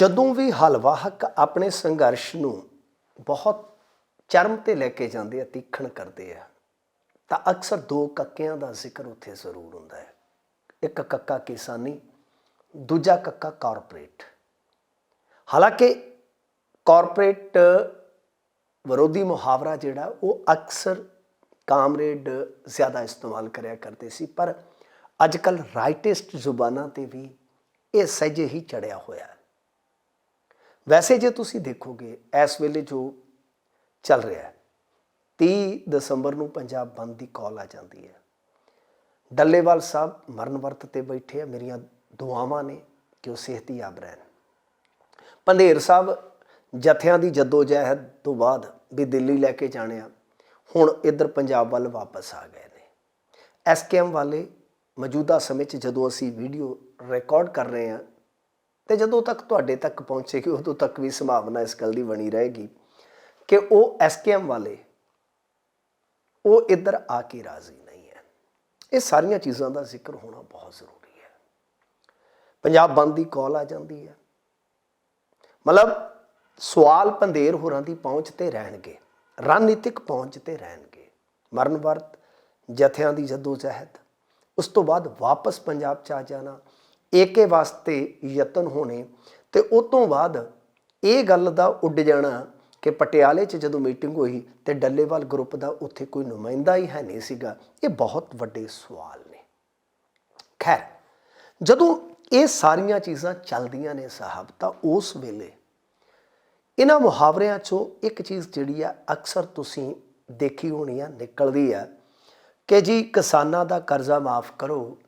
ਜਦੋਂ ਵੀ ਹਲਵਾਹਕ ਆਪਣੇ ਸੰਘਰਸ਼ ਨੂੰ ਬਹੁਤ ਚਰਮ ਤੇ ਲੈ ਕੇ ਜਾਂਦੇ ਆ, ਤੀਖਣ ਕਰਦੇ ਆ, ਤਾਂ ਅਕਸਰ ਦੋ ਕੱਕਿਆਂ ਦਾ ਜ਼ਿਕਰ ਉੱਥੇ ਜ਼ਰੂਰ ਹੁੰਦਾ ਹੈ। ਇੱਕ ਕੱਕਾ ਕਿਸਾਨੀ, ਦੂਜਾ ਕੱਕਾ ਕਾਰਪੋਰੇਟ। ਹਾਲਾਂਕਿ ਕਾਰਪੋਰੇਟ ਵਿਰੋਧੀ ਮੁਹਾਵਰਾ ਜਿਹੜਾ, ਉਹ ਅਕਸਰ ਕਾਮਰੇਡ ਜ਼ਿਆਦਾ ਇਸਤੇਮਾਲ ਕਰਿਆ ਕਰਦੇ ਸੀ, ਪਰ ਅੱਜ ਕੱਲ ਰਾਈਟਿਸਟ ਜ਼ੁਬਾਨਾਂ ਤੇ ਵੀ ਇਹ ਸਹਿਜੇ ਹੀ ਚੜਿਆ ਹੋਇਆ ਹੈ। ਵੈਸੇ ਜੇ ਤੁਸੀਂ ਦੇਖੋਗੇ, ਇਸ ਵੇਲੇ ਜੋ ਚੱਲ ਰਿਹਾ ਹੈ 30 ਦਸੰਬਰ ਨੂੰ ਪੰਜਾਬ ਬੰਦ ਦੀ ਕਾਲ ਆ ਜਾਂਦੀ ਹੈ। ਡੱਲੇਵਾਲ ਸਾਹਿਬ ਮਰਨ ਵਰਤ ਤੇ ਬੈਠੇ ਆ, ਮੇਰੀਆਂ ਦੁਆਵਾਂ ਨੇ ਕਿ ਉਹ ਸਿਹਤਯਾਬ ਰਹਿਣ। ਪੰਧੇਰ ਸਾਹਿਬ ਜਥਿਆਂ ਦੀ ਜਦੋਜਹਿਦ ਤੋਂ ਬਾਅਦ ਵੀ ਦਿੱਲੀ ਲੈ ਕੇ ਜਾਣਿਆ ਹੁਣ ਇੱਧਰ ਪੰਜਾਬ ਵੱਲ ਵਾਪਸ ਆ ਗਏ ਨੇ। ਐਸਕੇਐਮ ਵਾਲੇ ਮੌਜੂਦਾ ਸਮੇਂ 'ਚ ਜਦੋਂ ਅਸੀਂ ਵੀਡੀਓ ਰਿਕਾਰਡ ਕਰ ਰਹੇ ਹਾਂ ਤੇ ਜਦੋਂ ਤੱਕ ਤੁਹਾਡੇ ਤੱਕ ਪਹੁੰਚੇਗੀ, ਉਦੋਂ ਤੱਕ ਵੀ ਸੰਭਾਵਨਾ ਇਸ ਗੱਲ ਦੀ ਬਣੀ ਰਹੇਗੀ ਕਿ ਉਹ ਐਸਕੇਐਮ ਵਾਲੇ, ਉਹ ਇੱਧਰ ਆ ਕੇ ਰਾਜ਼ੀ ਨਹੀਂ ਹੈ। ਇਹ ਸਾਰੀਆਂ ਚੀਜ਼ਾਂ ਦਾ ਜ਼ਿਕਰ ਹੋਣਾ ਬਹੁਤ ਜ਼ਰੂਰੀ ਹੈ। ਪੰਜਾਬ ਬੰਦ ਦੀ ਕਾਲ ਆ ਜਾਂਦੀ ਹੈ। ਮਤਲਬ ਸਵਾਲ ਪੰਦੇਰ ਹੋਰਾਂ ਦੀ ਪਹੁੰਚ ਤੇ ਰਹਿਣਗੇ, ਰਣਨੀਤਿਕ ਪਹੁੰਚ ਤੇ ਰਹਿਣਗੇ। ਮਰਨ ਵਰਤ, ਜਥਿਆਂ ਦੀ ਜਦੋਜਹਿਦ, ਉਸ ਤੋਂ ਬਾਅਦ ਵਾਪਸ ਪੰਜਾਬ ਚ ਆ ਜਾਣਾ ਏਕੇ ਵਾਸਤੇ ਯਤਨ ਹੋਣੇ ਤੇ ਉਸ ਤੋਂ ਬਾਅਦ ਇਹ ਗੱਲ ਦਾ ਉੱਡ ਜਾਣਾ ਕਿ ਪਟਿਆਲੇ 'ਚ ਜਦੋਂ ਮੀਟਿੰਗ ਹੋਈ ਤੇ ਡੱਲੇਵਾਲ ਗਰੁੱਪ ਦਾ ਉੱਥੇ ਕੋਈ ਨੁਮਾਇੰਦਾ ਹੀ ਹੈ ਨਹੀਂ ਸੀਗਾ। ਇਹ ਬਹੁਤ ਵੱਡੇ ਸਵਾਲ ਨੇ। ਖੈਰ, ਜਦੋਂ ਇਹ ਸਾਰੀਆਂ ਚੀਜ਼ਾਂ ਚੱਲਦੀਆਂ ਨੇ ਸਾਹਿਬ, ਤਾਂ ਉਸ ਵੇਲੇ ਇਹਨਾਂ ਮੁਹਾਵਰਿਆਂ 'ਚੋਂ ਇੱਕ ਚੀਜ਼ ਜਿਹੜੀ ਆ ਅਕਸਰ ਤੁਸੀਂ ਦੇਖੀ ਹੋਣੀ ਆ, ਨਿਕਲਦੀ ਆ ਕਿ ਜੀ ਕਿਸਾਨਾਂ ਦਾ ਕਰਜ਼ਾ ਮਾਫ ਕਰੋ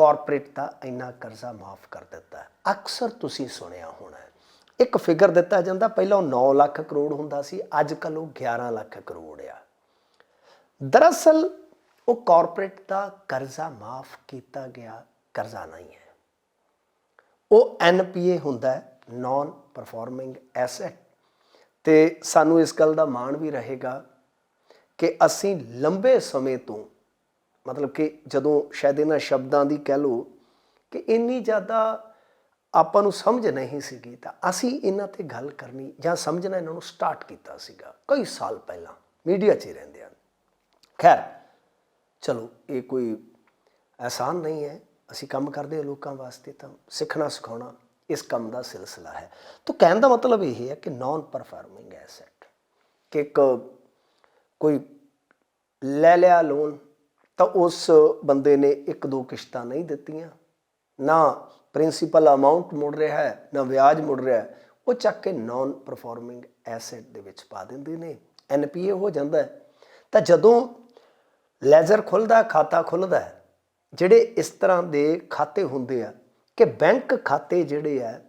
ਕਾਰਪੋਰੇਟ ਦਾ ਇੰਨਾ ਕਰਜ਼ਾ ਮਾਫ ਕਰ ਦਿੱਤਾ ਅਕਸਰ ਤੁਸੀਂ ਸੁਣਿਆ ਹੋਣਾ ਇੱਕ ਫਿਗਰ ਦਿੱਤਾ ਜਾਂਦਾ, ਪਹਿਲਾਂ ਉਹ 9 ਲੱਖ ਕਰੋੜ ਹੁੰਦਾ ਸੀ ਅੱਜ ਕੱਲ ਉਹ 11 ਲੱਖ ਕਰੋੜ ਆ। ਦਰਅਸਲ, ਉਹ ਕਾਰਪੋਰੇਟ ਦਾ ਕਰਜ਼ਾ ਮਾਫ ਕੀਤਾ ਗਿਆ, ਕਰਜ਼ਾ ਨਹੀਂ ਹੈ। ਉਹ ਐਨਪੀਏ ਹੁੰਦਾ ਹੈ ਨਾਨ ਪਰਫਾਰਮਿੰਗ ਐਸੈਟ ਤੇ ਸਾਨੂੰ ਇਸ ਗੱਲ ਦਾ ਮਾਣ ਵੀ ਰਹੇਗਾ ਕਿ ਅਸੀਂ ਲੰਬੇ ਸਮੇਂ ਤੋਂ ਮਤਲਬ ਕਿ ਜਦੋਂ ਸ਼ਾਇਦ ਇਹਨਾਂ ਸ਼ਬਦਾਂ ਦੀ ਕਹਿ ਲਓ ਕਿ ਇੰਨੀ ਜ਼ਿਆਦਾ ਆਪਾਂ ਨੂੰ ਸਮਝ ਨਹੀਂ ਸੀਗੀ ਤਾਂ ਅਸੀਂ ਇਹਨਾਂ ਤੇ ਗੱਲ ਕਰਨੀ ਜਾਂ ਸਮਝਣਾ ਇਹਨਾਂ ਨੂੰ ਸਟਾਰਟ ਕੀਤਾ ਸੀਗਾ ਕਈ ਸਾਲ ਪਹਿਲਾਂ ਮੀਡੀਆ 'ਚ ਹੀ ਰਹਿੰਦੇ ਹਨ। ਖੈਰ, ਚਲੋ ਇਹ ਕੋਈ ਆਸਾਨ ਨਹੀਂ ਹੈ, ਅਸੀਂ ਕੰਮ ਕਰਦੇ ਹਾਂ ਲੋਕਾਂ ਵਾਸਤੇ ਤਾਂ ਸਿੱਖਣਾ ਸਿਖਾਉਣਾ ਇਸ ਕੰਮ ਦਾ ਸਿਲਸਿਲਾ ਹੈ। ਤਾਂ ਕਹਿਣ ਦਾ ਮਤਲਬ ਇਹ ਹੈ ਕਿ ਨਾਨ ਪਰਫਾਰਮਿੰਗ ਐਸੈਟ ਕਿ ਇੱਕ ਕੋਈ ਲੈ ਲਿਆ ਲੋਨ ਤਾਂ ਉਸ ਬੰਦੇ ਨੇ ਇੱਕ ਦੋ ਕਿਸ਼ਤਾਂ ਨਹੀਂ ਦਿੱਤੀਆਂ। ਨਾ ਪ੍ਰਿੰਸੀਪਲ ਅਮਾਉਂਟ ਮੁੜ ਰਿਹਾ ਹੈ, ਨਾ ਵਿਆਜ ਮੁੜ ਰਿਹਾ ਹੈ। ਉਹ ਚੱਕ ਕੇ ਨਾਨ ਪਰਫਾਰਮਿੰਗ ਐਸੈਟ ਦੇ ਵਿੱਚ ਪਾ ਦਿੰਦੇ ਨੇ। ਐਨਪੀਏ ਹੋ ਜਾਂਦਾ ਹੈ। ਤਾਂ ਜਦੋਂ ਲੈਜ਼ਰ ਖੁੱਲਦਾ, ਖਾਤਾ ਖੁੱਲਦਾ ਹੈ, ਜਿਹੜੇ ਇਸ ਤਰ੍ਹਾਂ ਦੇ ਖਾਤੇ ਹੁੰਦੇ ਆ ਕਿ ਬੈਂਕ ਖਾਤੇ ਜਿਹੜੇ ਆ,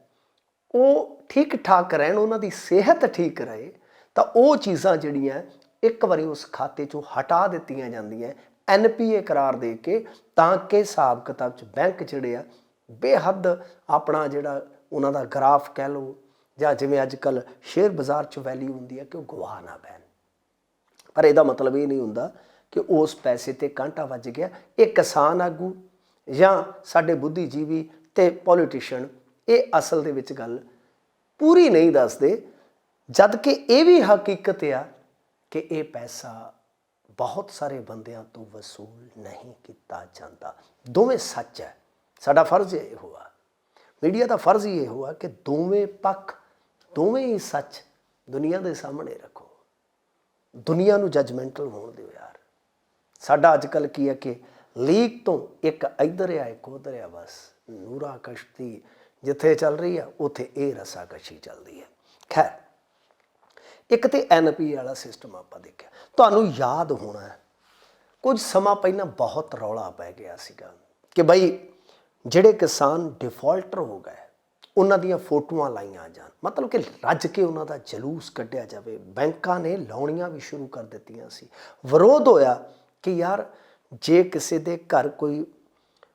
ਉਹ ਠੀਕ ਠਾਕ ਰਹਿਣ, ਉਹਨਾਂ ਦੀ ਸਿਹਤ ਠੀਕ ਰਹੇ, ਤਾਂ ਉਹ ਚੀਜ਼ਾਂ ਜਿਹੜੀਆਂ ਇੱਕ ਵਾਰੀ ਉਸ ਖਾਤੇ ਚੋਂ ਹਟਾ ਦਿੱਤੀਆਂ ਜਾਂਦੀਆਂ। ਐਨਪੀਏ ਕਰਾਰ ਦੇ ਕੇ ਤਾਂ ਕਿ ਹਿਸਾਬ ਕਿਤਾਬ ਚ ਬੈਂਕ ਜਿਹੜੇ ਆ, ਬੇਹੱਦ ਆਪਣਾ ਜਿਹੜਾ ਉਹਨਾਂ ਦਾ ਗ੍ਰਾਫ ਕਹਿ ਲਓ ਜਾਂ ਜਿਵੇਂ ਅੱਜ ਕੱਲ ਸ਼ੇਅਰ ਬਾਜ਼ਾਰ ਚ ਵੈਲਿਊ ਹੁੰਦੀ ਹੈ ਕਿ ਉਹ ਗਵਾ ਨਾ ਪੈਣ। ਪਰ ਇਹਦਾ ਮਤਲਬ ਇਹ ਨਹੀਂ ਹੁੰਦਾ ਕਿ ਉਸ ਪੈਸੇ ਤੇ ਕਾਂਟਾ ਵੱਜ ਗਿਆ। ਇਹ ਕਿਸਾਨ ਆਗੂ ਜਾਂ ਸਾਡੇ ਬੁੱਧੀਜੀਵੀ ਤੇ ਪੋਲੀਟੀਸ਼ੀਅਨ ਇਹ ਅਸਲ ਦੇ ਵਿੱਚ ਗੱਲ ਪੂਰੀ ਨਹੀਂ ਦੱਸਦੇ। ਜਦ ਕਿ ਇਹ ਵੀ ਹਕੀਕਤ ਆ ਕਿ ਇਹ ਪੈਸਾ ਬਹੁਤ ਸਾਰੇ ਬੰਦਿਆਂ ਤੋਂ ਵਸੂਲ ਨਹੀਂ ਕੀਤਾ ਜਾਂਦਾ। ਦੋਵੇਂ ਸੱਚ ਹੈ। ਸਾਡਾ ਫਰਜ਼ ਇਹ ਹੋਆ। ਮੀਡੀਆ ਦਾ ਫਰਜ਼ ਇਹ ਹੋਆ ਕਿ ਦੋਵੇਂ ਪੱਖ, ਦੋਵੇਂ ਹੀ ਸੱਚ ਦੁਨੀਆ ਦੇ ਸਾਹਮਣੇ ਰੱਖੋ। ਦੁਨੀਆ ਨੂੰ ਜਜਮੈਂਟਲ ਹੋਣ ਦਿਓ ਯਾਰ। ਸਾਡਾ ਅੱਜ ਕੱਲ ਕੀ ਹੈ ਕਿ ਲੀਕ ਤੋਂ ਇੱਕ ਇੱਧਰ ਆ, ਇੱਕ ਉਧਰ ਆ, ਬਸ ਨੂਰਾ ਕਸ਼ਤੀ ਜਿੱਥੇ ਚੱਲ ਰਹੀ ਆ, ਉੱਥੇ ਇਹ ਰਸਾਕਸ਼ੀ ਚੱਲਦੀ ਹੈ। ਖੈਰ ਇੱਕ ਤੇ ਐਨਪੀ ਵਾਲਾ ਸਿਸਟਮ ਆਪਾਂ ਦੇਖਿਆ। ਤੁਹਾਨੂੰ ਯਾਦ ਹੋਣਾ ਹੈ, ਕੁਝ ਸਮਾਂ ਪਹਿਲਾਂ ਬਹੁਤ ਰੌਲਾ ਪੈ ਗਿਆ ਸੀਗਾ ਕਿ ਬਈ ਜਿਹੜੇ ਕਿਸਾਨ ਡਿਫਾਲਟਰ ਹੋ ਗਏ, ਉਹਨਾਂ ਦੀਆਂ ਫੋਟੋਆਂ ਲਾਈਆਂ ਜਾਣ। ਮਤਲਬ ਕਿ ਰੱਜ ਕੇ ਉਹਨਾਂ ਦਾ ਜਲੂਸ ਕੱਢਿਆ ਜਾਵੇ। ਬੈਂਕਾਂ ਨੇ ਲਾਉਣੀਆਂ ਵੀ ਸ਼ੁਰੂ ਕਰ ਦਿੱਤੀਆਂ ਸੀ। ਵਿਰੋਧ ਹੋਇਆ ਕਿ ਯਾਰ, ਜੇ ਕਿਸੇ ਦੇ ਘਰ ਕੋਈ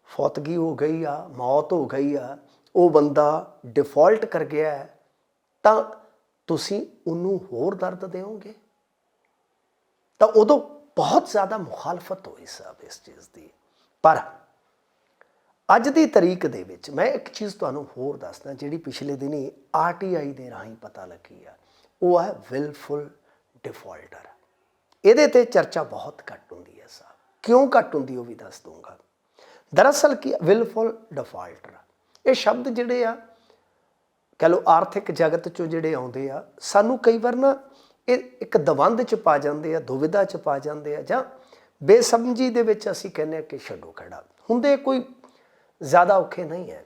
ਫੌਤਗੀ ਹੋ ਗਈ ਆ, ਮੌਤ ਹੋ ਗਈ ਆ, ਉਹ ਬੰਦਾ ਡਿਫਾਲਟ ਕਰ ਗਿਆ ਹੈ, ਤਾਂ ਤੁਸੀਂ ਉਹਨੂੰ ਹੋਰ ਦਰਦ ਦਿਓਗੇ? ਤਾਂ ਉਦੋਂ ਬਹੁਤ ਜ਼ਿਆਦਾ ਮੁਖਾਲਫਤ ਹੋਈ ਸਾਹਿਬ ਇਸ ਚੀਜ਼ ਦੀ। ਪਰ ਅੱਜ ਦੀ ਤਰੀਕ ਦੇ ਵਿੱਚ ਮੈਂ ਇੱਕ ਚੀਜ਼ ਤੁਹਾਨੂੰ ਹੋਰ ਦੱਸਦਾ, ਜਿਹੜੀ ਪਿਛਲੇ ਦਿਨੀ ਆਰਟੀਆਈ ਦੇ ਰਾਹੀਂ ਪਤਾ ਲੱਗੀ ਆ। ਉਹ ਹੈ ਵਿਲਫੁਲ ਡਿਫਾਲਟਰ। ਇਹਦੇ ਤੇ ਚਰਚਾ ਬਹੁਤ ਘੱਟ ਹੁੰਦੀ ਹੈ ਸਾਹਿਬ। ਕਿਉਂ ਘੱਟ ਹੁੰਦੀ ਉਹ ਵੀ ਦੱਸ ਦੂੰਗਾ ਦਰਅਸਲ ਕੀ ਵਿਲਫੁਲ ਡਿਫਾਲਟਰ। ਇਹ ਸ਼ਬਦ ਜਿਹੜੇ ਆ ਕਹ ਲੋ ਆਰਥਿਕ ਜਗਤ ਚੋਂ ਜਿਹੜੇ ਆਉਂਦੇ ਆ, ਸਾਨੂੰ ਕਈ ਵਾਰ ਨਾ ਇਹ ਇੱਕ ਦਵੰਦ ਚ ਪਾ ਜਾਂਦੇ ਆ, ਦੁਵਿਧਾ ਚ ਪਾ ਜਾਂਦੇ ਆ ਜਾਂ ਬੇਸਮਝੀ ਦੇ ਵਿੱਚ ਅਸੀਂ ਕਹਿੰਦੇ ਆ ਕਿ ਛੱਡੋ ਖੜਾ। ਹੁੰਦੇ ਕੋਈ ਜ਼ਿਆਦਾ ਔਖੇ ਨਹੀਂ ਹੈ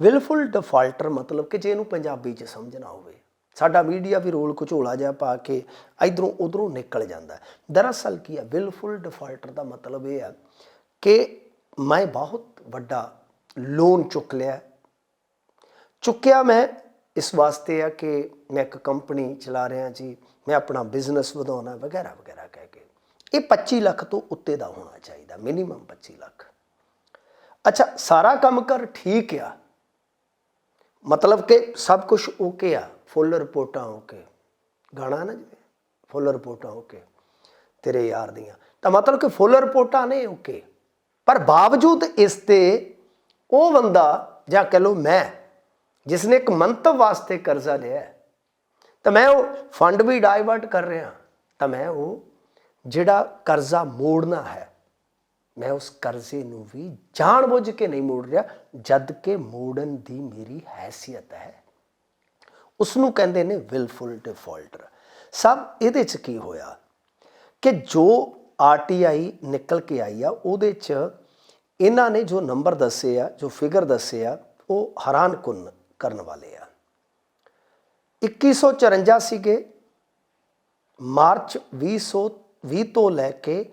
ਵਿਲਫੁਲ ਡਿਫਾਲਟਰ ਮਤਲਬ ਕਿ ਜੇ ਇਹਨੂੰ ਪੰਜਾਬੀ ਚ ਸਮਝਣਾ ਹੋਵੇ, ਸਾਡਾ ਮੀਡੀਆ ਵੀ ਰੋਲ ਘਚੋਲਾ ਜਿਹਾ ਪਾ ਕੇ ਇਧਰੋਂ ਉਧਰੋਂ ਨਿਕਲ ਜਾਂਦਾ ਦਰਅਸਲ ਕੀ ਹੈ ਵਿਲਫੁਲ ਡਿਫਾਲਟਰ ਦਾ ਮਤਲਬ ਇਹ ਹੈ ਕਿ ਮੈਂ ਬਹੁਤ ਵੱਡਾ ਲੋਨ ਚੁੱਕ ਲਿਆ ਚੁੱਕਿਆ ਮੈਂ ਇਸ ਵਾਸਤੇ ਆ ਕਿ ਮੈਂ ਇੱਕ ਕੰਪਨੀ ਚਲਾ ਰਿਹਾ ਜੀ, ਮੈਂ ਆਪਣਾ ਬਿਜ਼ਨਸ ਵਧਾਉਣਾ, ਵਗੈਰਾ ਵਗੈਰਾ ਕਹਿ ਕੇ। ਇਹ 25 ਲੱਖ ਤੋਂ ਉੱਤੇ ਦਾ ਹੋਣਾ ਚਾਹੀਦਾ ਮਿਨੀਮਮ 25 ਲੱਖ। ਅੱਛਾ, ਸਾਰਾ ਕੰਮ ਕਰ ਠੀਕ ਆ। ਮਤਲਬ ਕਿ ਸਭ ਕੁਝ ਓਕੇ ਆ ਫੁੱਲ ਰਿਪੋਰਟਾਂ ਓਕੇ ਗਾਣਾ ਨਾ ਜਿਵੇਂ ਫੁੱਲ ਰਿਪੋਰਟਾਂ ਓਕੇ ਤੇਰੇ ਯਾਰ ਦੀਆਂ। ਤਾਂ ਮਤਲਬ ਕਿ ਫੁੱਲ ਰਿਪੋਰਟਾਂ ਨੇ ਓਕੇ ਪਰ ਬਾਵਜੂਦ ਇਸ ਤੇ ਉਹ ਬੰਦਾ, ਜਾਂ ਕਹ ਲਓ ਮੈਂ ਜਿਸ ਨੇ ਇੱਕ ਮੰਤਵ ਵਾਸਤੇ ਕਰਜ਼ਾ ਲਿਆ ਤਾਂ ਮੈਂ ਉਹ ਫੰਡ ਵੀ ਡਾਇਵਰਟ ਕਰ ਰਿਹਾ, ਤਾਂ ਮੈਂ ਉਹ ਜਿਹੜਾ ਕਰਜ਼ਾ ਮੋੜਨਾ ਹੈ, ਮੈਂ ਉਸ ਕਰਜ਼ੇ ਨੂੰ ਵੀ ਜਾਣਬੁੱਝ ਕੇ ਨਹੀਂ ਮੋੜ ਰਿਹਾ, ਜਦ ਕਿ ਮੋੜਨ ਦੀ ਮੇਰੀ ਹੈਸੀਅਤ ਹੈ। ਉਸ ਨੂੰ ਕਹਿੰਦੇ ਨੇ ਵਿਲਫੁਲ ਡਿਫਾਲਟਰ ਸਭ ਇਹਦੇ ਚ ਕੀ ਹੋਇਆ ਕਿ ਜੋ ਆਰਟੀਆਈ ਨਿਕਲ ਕੇ ਆਈ ਆ, ਉਹਦੇ ਚ ਇਹਨਾਂ ਨੇ ਜੋ ਨੰਬਰ ਦੱਸੇ ਆ, ਜੋ ਫਿਗਰ ਦੱਸੇ ਆ, ਉਹ ਹੈਰਾਨ ਕੁਨ ਕਰਨ ਵਾਲੇ ਆ। 2154 ਸੀਗੇ। ਮਾਰਚ 2020 ਤੋਂ ਲੈ ਕੇ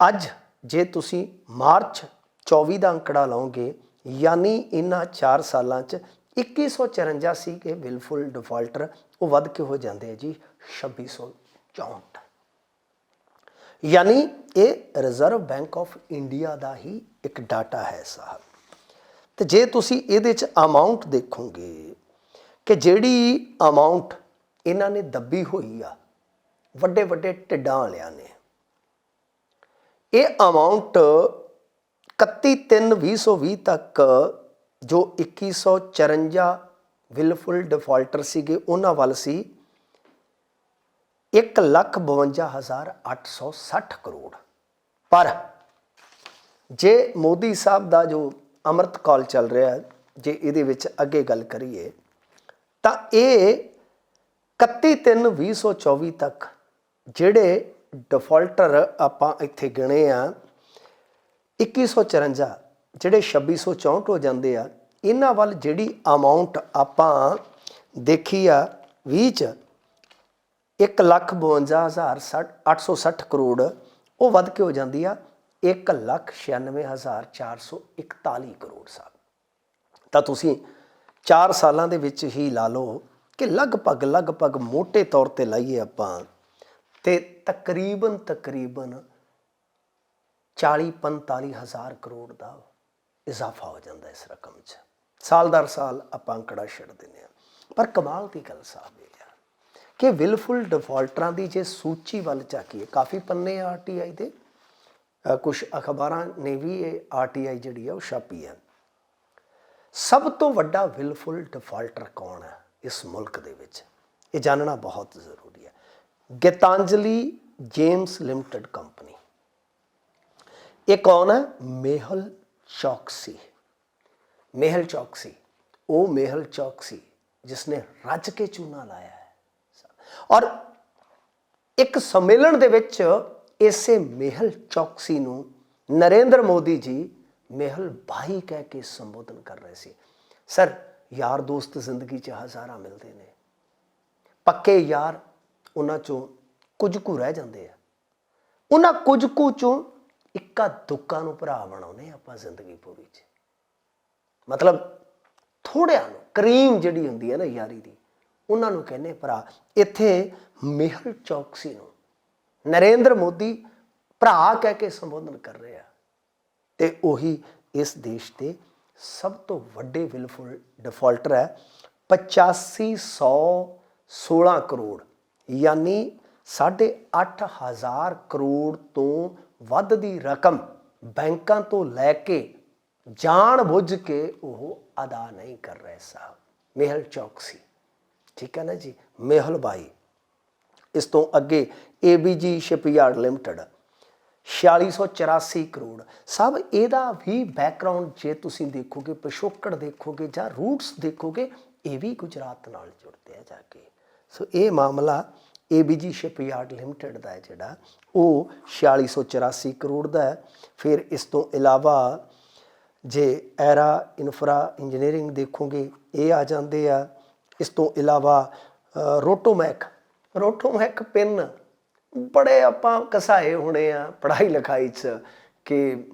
ਅੱਜ ਜੇ ਤੁਸੀਂ ਮਾਰਚ 24 ਦਾ ਅੰਕੜਾ ਲਾਓਗੇ, ਯਾਨੀ ਇਹਨਾਂ 4 ਸਾਲਾਂ ਚ 2154 ਸੀਗੇ ਵਿਲਫੁਲ ਡਿਫਾਲਟਰ, ਉਹ ਵੱਧ ਕੇ ਹੋ ਜਾਂਦੇ ਆ ਜੀ 2664 ਯਾਨੀ ਇਹ ਰਿਜ਼ਰਵ ਬੈਂਕ ਆਫ ਇੰਡੀਆ ਦਾ ਹੀ ਇੱਕ ਡਾਟਾ ਹੈ ਸਾਹਿਬ। ਤੇ ਜੇ ਤੁਸੀਂ ਇਹਦੇ ਚ ਅਮਾਉਂਟ ਦੇਖੋਗੇ ਕਿ ਜਿਹੜੀ ਅਮਾਉਂਟ ਇਹਨਾਂ ਨੇ ਦੱਬੀ ਹੋਈ ਆ ਵੱਡੇ ਵੱਡੇ ਢਿੱਡਾਂ ਵਾਲਿਆਂ ਨੇ, ਇਹ ਅਮਾਉਂਟ 31/3/2020 ਤੱਕ ਜੋ 2154 ਵਿਲਫੁਲ ਡਿਫਾਲਟਰ ਸੀਗੇ, ਉਹਨਾਂ ਵੱਲ ਸੀ 152860 ਕਰੋੜ। ਪਰ ਜੇ ਮੋਦੀ ਸਾਹਿਬ ਦਾ ਜੋ ਅੰਮ੍ਰਿਤ ਕਾਲ ਚੱਲ ਰਿਹਾ ਜੇ ਇਹਦੇ ਵਿੱਚ ਅੱਗੇ ਗੱਲ ਕਰੀਏ, ਤਾਂ ਇਹ 31/3/2024 ਤੱਕ ਜਿਹੜੇ ਡਿਫਾਲਟਰ ਆਪਾਂ ਇੱਥੇ ਗਿਣੇ ਆ 2154 ਜਿਹੜੇ 2664 ਹੋ ਜਾਂਦੇ ਆ, ਇਹਨਾਂ ਵੱਲ ਜਿਹੜੀ ਅਮਾਉਂਟ ਆਪਾਂ ਦੇਖੀ ਆ 20 ਚ 152860 ਕਰੋੜ ਉਹ ਵੱਧ ਕੇ ਹੋ ਜਾਂਦੀ ਆ। 196441 ਕਰੋੜ ਸਾਹਿਬ ਤਾਂ ਤੁਸੀਂ 4 ਸਾਲਾਂ ਦੇ ਵਿੱਚ ਹੀ ਲਾ ਲਓ ਕਿ ਲਗਭਗ ਲਗਭਗ ਮੋٹے ਤੌਰ ਤੇ ਲਾਈਏ ਆਪਾਂ ਤੇ ਤਕਰੀਬਨ ਤਕਰੀਬਨ 40 45 ਹਜ਼ਾਰ ਕਰੋੜ ਦਾ ਇਜ਼ਾਫਾ ਹੋ ਜਾਂਦਾ ਇਸ ਰਕਮ 'ਚ। ਸਾਲ ਦਰ ਸਾਲ ਆਪਾਂ ਅੰਕੜਾ ਛੱਡ ਦਿੰਦੇ ਆ ਪਰ ਕਮਾਲ ਦੀ ਗੱਲ ਸਾਹਿਬ ਇਹ ਆ ਕਿ ਵਿਲਫੁਲ ਡਿਫਾਲਟਰਾਂ ਦੀ ਜੇ ਸੂਚੀ ਵੱਲ ਝਾਕੀਏ, ਕਾਫੀ ਪੰਨੇ ਆਰਟੀਆਈ ਦੇ। ਕੁਝ ਅਖਬਾਰਾਂ ਨੇ ਵੀ ਇਹ ਆਰਟੀਆਈ ਜਿਹੜੀ ਆ ਉਹ ਛਾਪੀ ਹੈ ਸਭ ਤੋਂ ਵੱਡਾ ਵਿਲਫੁਲ ਡਿਫਾਲਟਰ ਕੌਣ ਹੈ ਇਸ ਮੁਲਕ ਦੇ ਵਿੱਚ? ਇਹ ਜਾਣਨਾ ਬਹੁਤ ਜ਼ਰੂਰੀ ਹੈ ਗੀਤਾਂਜਲੀ ਜੇਮਸ ਲਿਮਟਿਡ ਕੰਪਨੀ। ਇਹ ਕੌਣ ਹੈ ਮੇਹਲ ਚੌਕਸੀ। ਮੇਹਲ ਚੌਕਸੀ। ਉਹ ਮੇਹਲ ਚੌਕਸੀ ਜਿਸ ਨੇ ਰੱਜ ਕੇ ਚੂਨਾ ਲਾਇਆ ਹੈ। ਔਰ ਇੱਕ ਸੰਮੇਲਨ ਦੇ ਵਿੱਚ ਇਸੇ ਮੇਹਲ ਚੌਕਸੀ ਨੂੰ ਨਰਿੰਦਰ ਮੋਦੀ ਜੀ ਮੇਹਲ ਭਾਈ ਕਹਿ ਕੇ ਸੰਬੋਧਨ ਕਰ ਰਹੇ ਸੀ। ਸਰ, ਯਾਰ ਦੋਸਤ ਜ਼ਿੰਦਗੀ 'ਚ ਹਜ਼ਾਰਾਂ ਮਿਲਦੇ ਨੇ। ਪੱਕੇ ਯਾਰ ਉਹਨਾਂ ਚੋਂ ਕੁਝ ਕੁ ਰਹਿ ਜਾਂਦੇ ਆ। ਉਹਨਾਂ ਕੁਝ ਕੁ ਚੋਂ ਇੱਕਾ ਦੁੱਕਾ ਨੂੰ ਭਰਾ ਬਣਾਉਨੇ ਆਪਾਂ ਜ਼ਿੰਦਗੀ ਪੂਰੀ 'ਚ। ਮਤਲਬ ਥੋੜਿਆਂ ਨੂੰ, ਕਰੀਮ ਜਿਹੜੀ ਹੁੰਦੀ ਹੈ ਨਾ ਯਾਰੀ ਦੀ, ਉਹਨਾਂ ਨੂੰ ਕਹਿੰਦੇ ਭਰਾ, ਇੱਥੇ ਮੇਹਲ ਚੌਕਸੀ ਨੂੰ ਨਰਿੰਦਰ ਮੋਦੀ ਭਰਾ ਕਹਿ ਕੇ ਸੰਬੋਧਨ ਕਰ ਰਿਹਾ ਤੇ ਉਹੀ ਇਸ ਦੇਸ਼ ਦੇ ਸਭ ਤੋਂ ਵੱਡੇ ਵਿਲਫੁਲ ਡਿਫਾਲਟਰ ਹੈ 8516 ਕਰੋੜ, ਯਾਨੀ 8500 ਕਰੋੜ ਤੋਂ ਵੱਧ ਦੀ ਰਕਮ ਬੈਂਕਾਂ ਤੋਂ ਲੈ ਕੇ ਜਾਣ ਬੁੱਝ ਕੇ ਉਹ ਅਦਾ ਨਹੀਂ ਕਰ ਰਹੇ ਸਾਹਿਬ। ਮੇਹਲ ਚੌਕਸੀ, ਠੀਕ ਹੈ ਨਾ ਜੀ? ਮੇਹਲ ਬਾਈ ਇਸ ਤੋਂ ਅੱਗੇ ABG ਸ਼ਿਪਯਾਰਡ ਲਿਮਟਿਡ 4684 ਕਰੋੜ ਸਭ ਇਹਦਾ ਵੀ ਬੈਕਗ੍ਰਾਉਂਡ ਜੇ ਤੁਸੀਂ ਦੇਖੋਗੇ ਪਿਛੋਕੜ ਦੇਖੋਗੇ ਜਾਂ ਰੂਟਸ ਦੇਖੋਗੇ ਇਹ ਵੀ ਗੁਜਰਾਤ ਨਾਲ ਜੁੜਦੇ ਆ ਜਾ ਕੇ ਸੋ ਇਹ ਮਾਮਲਾ ABG ਸ਼ਿਪਯਾਰਡ ਲਿਮਟਿਡ ਦਾ ਹੈ ਜਿਹੜਾ ਉਹ 4684 ਕਰੋੜ ਦਾ ਹੈ ਫਿਰ ਇਸ ਤੋਂ ਇਲਾਵਾ ਜੇ ਐਰਾ ਇਨਫਰਾ ਇੰਜੀਨੀਅਰਿੰਗ ਦੇਖੋਗੇ ਇਹ ਆ ਜਾਂਦੇ ਆ ਇਸ ਤੋਂ ਇਲਾਵਾ ਰੋਟੋਮੈਕ ਰੋਟੋਮੈਕ ਪਿੰਨ ਬੜੇ ਆਪਾਂ ਕਸਾਏ ਹੋਣੇ ਆ ਪੜ੍ਹਾਈ ਲਿਖਾਈ 'ਚ ਕਿ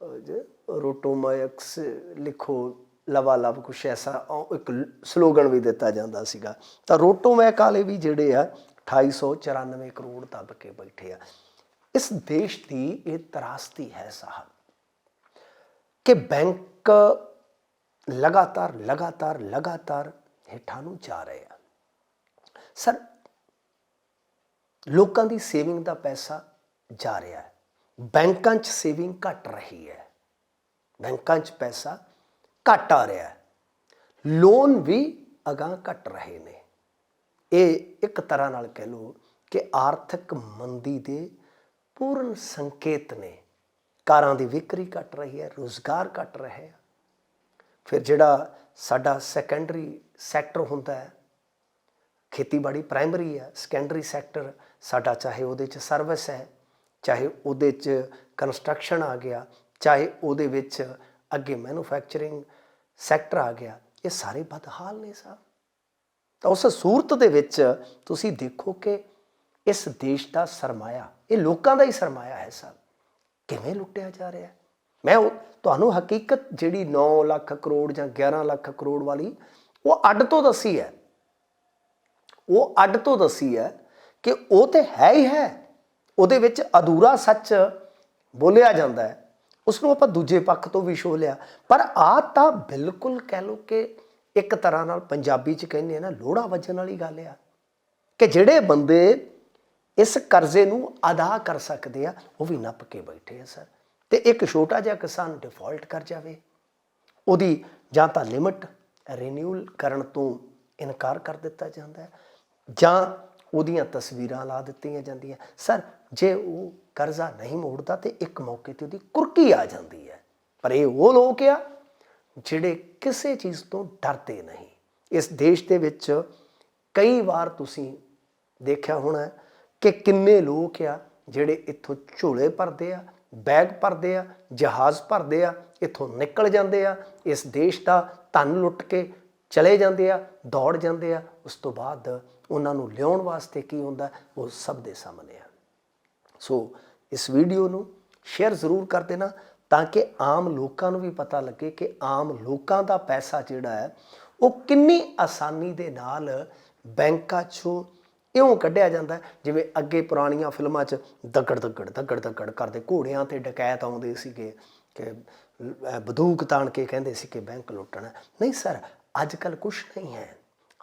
ਅ, ਰੋਟੋਮੈਕਸ ਲਿਖੋ ਲਵਾ ਲਵ ਕੁਛ ਐਸਾ ਉਹ ਇੱਕ ਸਲੋਗਨ ਵੀ ਦਿੱਤਾ ਜਾਂਦਾ ਸੀਗਾ। ਤਾਂ ਰੋਟੋਮੈਕ ਵਾਲੇ ਵੀ ਜਿਹੜੇ ਆ 2894 ਕਰੋੜ ਦੱਬ ਕੇ ਬੈਠੇ ਆ। ਇਸ ਦੇਸ਼ ਦੀ ਇਹ ਤਰਾਸਤੀ ਹੈ ਸਾਹਿਬ ਕਿ ਬੈਂਕ ਲਗਾਤਾਰ ਲਗਾਤਾਰ ਲਗਾਤਾਰ ਹੇਠਾਂ ਨੂੰ ਜਾ ਰਹੇ ਆ। ਸਰ ਲੋਕਾਂ ਦੀ ਸੇਵਿੰਗ ਦਾ ਪੈਸਾ ਜਾ ਰਿਹਾ ਹੈ। ਬੈਂਕਾਂ 'ਚ ਸੇਵਿੰਗ ਘਟ ਰਹੀ ਹੈ। ਬੈਂਕਾਂ 'ਚ ਪੈਸਾ ਘਟ ਆ ਰਿਹਾ ਹੈ। ਲੋਨ ਵੀ ਅਗਾਂਹ ਘਟ ਰਹੇ ਨੇ। ਇਹ ਇੱਕ ਤਰ੍ਹਾਂ ਨਾਲ ਕਹਿ ਲਓ ਕਿ ਆਰਥਿਕ ਮੰਦੀ ਦੇ ਪੂਰਨ ਸੰਕੇਤ ਨੇ। ਕਾਰਾਂ ਦੀ ਵਿਕਰੀ ਘਟ ਰਹੀ ਹੈ, ਰੋਜ਼ਗਾਰ ਘਟ ਰਿਹਾ ਹੈ ਫਿਰ ਜਿਹੜਾ ਸਾਡਾ ਸੈਕੰਡਰੀ ਸੈਕਟਰ ਹੁੰਦਾ ਹੈ, ਖੇਤੀਬਾੜੀ ਪ੍ਰਾਇਮਰੀ ਹੈ ਸੈਕੰਡਰੀ ਸੈਕਟਰ ਸਾਡਾ ਚਾਹੇ ਉਹਦੇ ਚ ਸਰਵਿਸ ਹੈ, ਚਾਹੇ ਉਹਦੇ ਚ ਕੰਸਟਰਕਸ਼ਨ ਆ ਗਿਆ, ਚਾਹੇ ਉਹਦੇ ਵਿੱਚ ਅੱਗੇ ਮੈਨੂਫੈਕਚਰਿੰਗ ਸੈਕਟਰ ਆ ਗਿਆ, ਇਹ ਸਾਰੇ ਬਦਹਾਲ ਨੇ ਸਾਹਿਬ ਤਾਂ ਉਸ ਸੂਰਤ ਦੇ ਵਿੱਚ ਤੁਸੀਂ ਦੇਖੋ ਕਿ ਇਸ ਦੇਸ਼ ਦਾ ਸਰਮਾਇਆ, ਇਹ ਲੋਕਾਂ ਦਾ ਹੀ ਸਰਮਾਇਆ ਹੈ ਸਭ ਕਿਵੇਂ ਲੁੱਟਿਆ ਜਾ ਰਿਹਾ ਹੈ? ਮੈਂ ਉਹ- ਤੁਹਾਨੂੰ ਹਕੀਕਤ ਜਿਹੜੀ 9 ਲੱਖ ਕਰੋੜ ਜਾਂ 11 ਲੱਖ ਕਰੋੜ ਵਾਲੀ, ਉਹ ਅੱਡ ਤੋਂ ਦੱਸੀ ਹੈ। ਉਹ ਅੱਡ ਤੋਂ ਦੱਸੀ ਹੈ ਕਿ ਉਹ ਤੇ ਹੈ ਹੀ ਹੈ। ਉਹਦੇ ਵਿੱਚ ਅਧੂਰਾ ਸੱਚ ਬੋਲਿਆ ਜਾਂਦਾ ਹੈ। ਉਸ ਨੂੰ ਆਪਾਂ ਦੂਜੇ ਪੱਖ ਤੋਂ ਵੀ ਸ਼ੋ ਲਿਆ। ਪਰ ਆ ਤਾਂ ਬਿਲਕੁਲ ਕਹਿ ਲਓ ਕਿ ਇੱਕ ਤਰ੍ਹਾਂ ਨਾਲ ਪੰਜਾਬੀ ਚ ਕਹਿੰਦੇ ਆ ਨਾ ਲੋੜਾ ਵੱਜਣ ਵਾਲੀ ਗੱਲ ਆ। ਕਿ ਜਿਹੜੇ ਬੰਦੇ ਇਸ ਕਰਜ਼ੇ ਨੂੰ ਅਦਾ ਕਰ ਸਕਦੇ ਆ, ਉਹ ਵੀ ਨੱਪ ਕੇ ਬੈਠੇ ਆ ਸਰ। ਤੇ ਇੱਕ ਛੋਟਾ ਜਿਹਾ ਕਿਸਾਨ ਡਿਫਾਲਟ ਕਰ ਜਾਵੇ। ਉਹਦੀ ਜਾਂ ਤਾਂ ਲਿਮਟ ਰੀਨਿਊਲ ਕਰਨ ਤੋਂ ਇਨਕਾਰ ਕਰ ਦਿੱਤਾ ਜਾਂਦਾ ਹੈ। ਜਾਂ ਉਹਦੀਆਂ ਤਸਵੀਰਾਂ ਲਾ ਦਿੱਤੀਆਂ ਜਾਂਦੀਆਂ। ਸਰ, ਜੇ ਉਹ ਕਰਜ਼ਾ ਨਹੀਂ ਮੋੜਦਾ ਤੇ ਇੱਕ ਮੌਕੇ ਤੇ ਉਹਦੀ ਕੁਰਕੀ ਆ ਜਾਂਦੀ ਹੈ। ਪਰ ਇਹ ਉਹ ਲੋਕ ਆ ਜਿਹੜੇ ਕਿਸੇ ਚੀਜ਼ ਤੋਂ ਡਰਦੇ ਨਹੀਂ। ਇਸ ਦੇਸ਼ ਦੇ ਵਿੱਚ ਕਈ ਵਾਰ ਤੁਸੀਂ ਦੇਖਿਆ ਹੋਣਾ ਕਿ ਕਿੰਨੇ ਲੋਕ ਆ ਜਿਹੜੇ ਇੱਥੋਂ ਝੋਲੇ ਭਰਦੇ ਆ, ਬੈਗ ਭਰਦੇ ਆ, ਜਹਾਜ਼ ਭਰਦੇ ਆ, ਇੱਥੋਂ ਨਿਕਲ ਜਾਂਦੇ ਆ, ਇਸ ਦੇਸ਼ ਦਾ ਧਨ ਲੁੱਟ ਕੇ ਚਲੇ ਜਾਂਦੇ ਆ, ਦੌੜ ਜਾਂਦੇ ਆ, ਉਸ ਤੋਂ ਬਾਅਦ ਉਹਨਾਂ ਨੂੰ ਲਿਆਉਣ ਵਾਸਤੇ ਕੀ ਹੁੰਦਾ, ਉਹ ਸਭ ਦੇ ਸਾਹਮਣੇ ਆ। ਸੋ ਇਸ ਵੀਡੀਓ ਨੂੰ ਸ਼ੇਅਰ ਜ਼ਰੂਰ ਕਰ ਦੇਣਾ ਤਾਂ ਕਿ ਆਮ ਲੋਕਾਂ ਨੂੰ ਵੀ ਪਤਾ ਲੱਗੇ ਕਿ ਆਮ ਲੋਕਾਂ ਦਾ ਪੈਸਾ ਜਿਹੜਾ ਹੈ, ਉਹ ਕਿੰਨੀ ਆਸਾਨੀ ਦੇ ਨਾਲ ਬੈਂਕਾਂ 'ਚੋਂ ਇਉਂ ਕੱਢਿਆ ਜਾਂਦਾ ਜਿਵੇਂ ਅੱਗੇ ਪੁਰਾਣੀਆਂ ਫਿਲਮਾਂ 'ਚ ਦਗੜ ਦਗੜ ਦਗੜ ਦਗੜ ਕਰਦੇ, ਘੋੜਿਆਂ ਤੇ ਡਕੈਤ ਆਉਂਦੇ ਸੀਗੇ ਕਿ ਬਦੂਕ ਤਾਣ ਕੇ ਕਹਿੰਦੇ ਸੀ ਕਿ ਬੈਂਕ ਲੁੱਟਣਾ। ਨਹੀਂ ਸਰ, ਅੱਜ ਕੱਲ ਕੁਝ ਨਹੀਂ ਹੈ।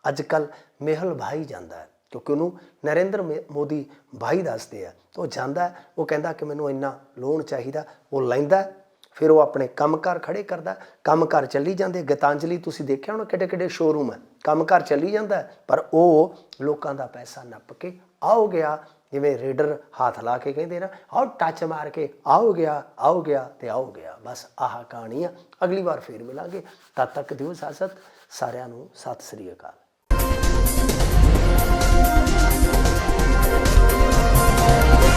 ਅੱਜ ਕੱਲ ਮੇਹਲ ਭਾਈ ਜਾਂਦਾ ਹੈ ਕਿਉਂਕਿ ਉਹਨੂੰ ਨਰਿੰਦਰ ਮੇ- ਮੋਦੀ ਭਾਈ ਦੱਸਦੇ ਆ। ਉਹ ਜਾਂਦਾ ਉਹ ਕਹਿੰਦਾ ਕਿ ਮੈਨੂੰ ਇੰਨਾ ਲੋਨ ਚਾਹੀਦਾ ਉਹ ਲੈਂਦਾ ਫਿਰ ਉਹ ਆਪਣੇ ਕੰਮਕਾਰ ਖੜੇ ਕਰਦਾ ਹੈ, ਕੰਮਕਾਰ ਚੱਲੀ ਜਾਂਦੇ ਗਤਾਂਜਲੀ ਤੁਸੀਂ ਦੇਖਿਆ ਹੋਣਾ ਕਿੱਡੇ ਕਿੱਡੇ ਸ਼ੋਰੂਮ ਹੈ। ਕੰਮਕਾਰ ਚੱਲੀ ਜਾਂਦਾ ਪਰ ਉਹ ਲੋਕਾਂ ਦਾ ਪੈਸਾ ਨੱਪ ਕੇ ਆਓ ਗਿਆ ਜਿਵੇਂ ਰੇਡਰ ਹੱਥ ਲਾ ਕੇ ਕਹਿੰਦੇ ਨਾ ਆਓ ਟੱਚ ਮਾਰ ਕੇ ਆਓ ਗਿਆ ਆਓ ਗਿਆ ਤੇ ਆਓ ਗਿਆ। ਬਸ ਆਹ ਕਹਾਣੀ ਆ। ਅਗਲੀ ਵਾਰ ਫੇਰ ਮਿਲਾਂਗੇ। ਤਦ ਤੱਕ ਦਿਓ ਇਜਾਜ਼ਤ। ਸਾਰਿਆਂ ਨੂੰ ਸਤਿ ਸ੍ਰੀ ਅਕਾਲ।